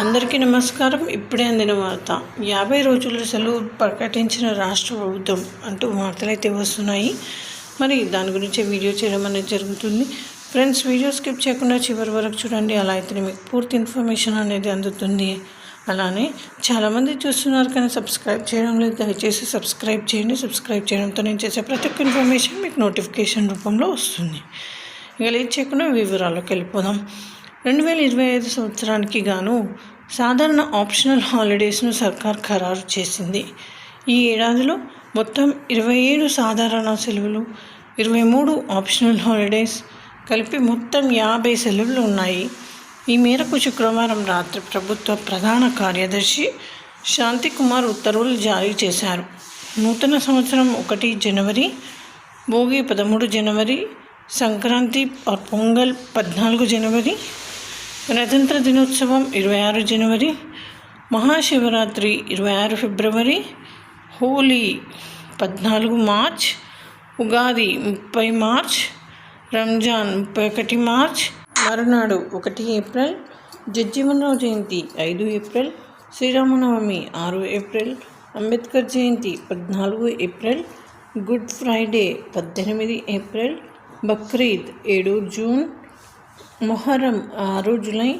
అందరికీ నమస్కారం. ఇప్పుడే అందిన వార్త. యాభై రోజుల సెలవు ప్రకటించిన రాష్ట్ర ప్రభుత్వం అంటూ వార్తలు అయితే వస్తున్నాయి. మరి దాని గురించి వీడియో చేయడం అనేది జరుగుతుంది. ఫ్రెండ్స్ వీడియో స్కిప్ చేయకుండా చివరి వరకు చూడండి. అలా అయితే మీకు పూర్తి ఇన్ఫర్మేషన్ అనేది అందుతుంది. అలానే చాలామంది చూస్తున్నారు కానీ సబ్స్క్రైబ్ చేయడం లేదు. దయచేసి సబ్స్క్రైబ్ చేయండి. సబ్స్క్రైబ్ చేయడంతో నేను చేసే ప్రతి ఒక్క ఇన్ఫర్మేషన్ మీకు నోటిఫికేషన్ రూపంలో వస్తుంది. ఇక లేట్ చేయకుండా వివరాల్లోకి వెళ్ళిపోదాం. రెండు వేల ఇరవై ఐదు సంవత్సరానికి గాను సాధారణ ఆప్షనల్ హాలిడేస్ను సర్కార్ ఖరారు చేసింది. ఈ ఏడాదిలో మొత్తం ఇరవై ఏడు సాధారణ సెలవులు ఇరవై మూడు ఆప్షనల్ హాలిడేస్ కలిపి మొత్తం యాభై సెలవులు ఉన్నాయి. ఈ మేరకు శుక్రవారం రాత్రి ప్రభుత్వ ప్రధాన కార్యదర్శి శాంతికుమార్ ఉత్తర్వులు జారీ చేశారు. నూతన సంవత్సరం ఒకటి జనవరి భోగి పదమూడు జనవరి సంక్రాంతి పొంగల్ పద్నాలుగు జనవరి గణతంత్ర దినోత్సవం ఇరవై ఆరు జనవరి మహాశివరాత్రి ఇరవై ఆరు ఫిబ్రవరి హోలీ పద్నాలుగు మార్చ్ ఉగాది ముప్పై మార్చ్ రంజాన్ ముప్పై ఒకటి మార్చ్ మరునాడు ఒకటి ఏప్రిల్ జడ్జీవనరావు జయంతి ఐదు ఏప్రిల్ శ్రీరామనవమి ఆరు ఏప్రిల్ అంబేద్కర్ జయంతి పద్నాలుగు ఏప్రిల్ గుడ్ ఫ్రైడే పద్దెనిమిది ఏప్రిల్ బక్రీద్ ఏడు జూన్ మొహరం ఆరు జూలై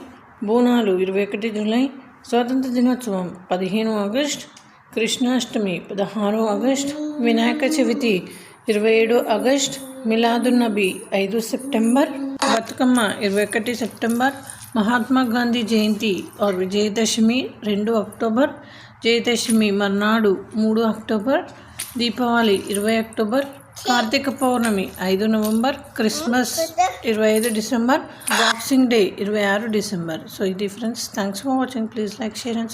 బోనాలు ఇరవై ఒకటి జులై స్వాతంత్ర దినోత్సవం పదిహేను ఆగస్ట్ కృష్ణాష్టమి పదహారు ఆగస్ట్ వినాయక చవితి ఇరవై ఏడు ఆగస్ట్ మిలాదున్నబి ఐదు సెప్టెంబర్ బతుకమ్మ ఇరవై ఒకటి సెప్టెంబర్ మహాత్మా గాంధీ జయంతి ఆర్ విజయదశమి రెండు అక్టోబర్ జయదశమి మర్నాడు మూడు అక్టోబర్ దీపావళి ఇరవై అక్టోబర్ కార్తీక పౌర్ణమి ఐదు నవంబర్ క్రిస్మస్ ఇరవై ఐదు డిసెంబర్ బాక్సింగ్ డే ఇరవై ఆరు డిసెంబర్. సో ఇది friends thanks for watching please like share and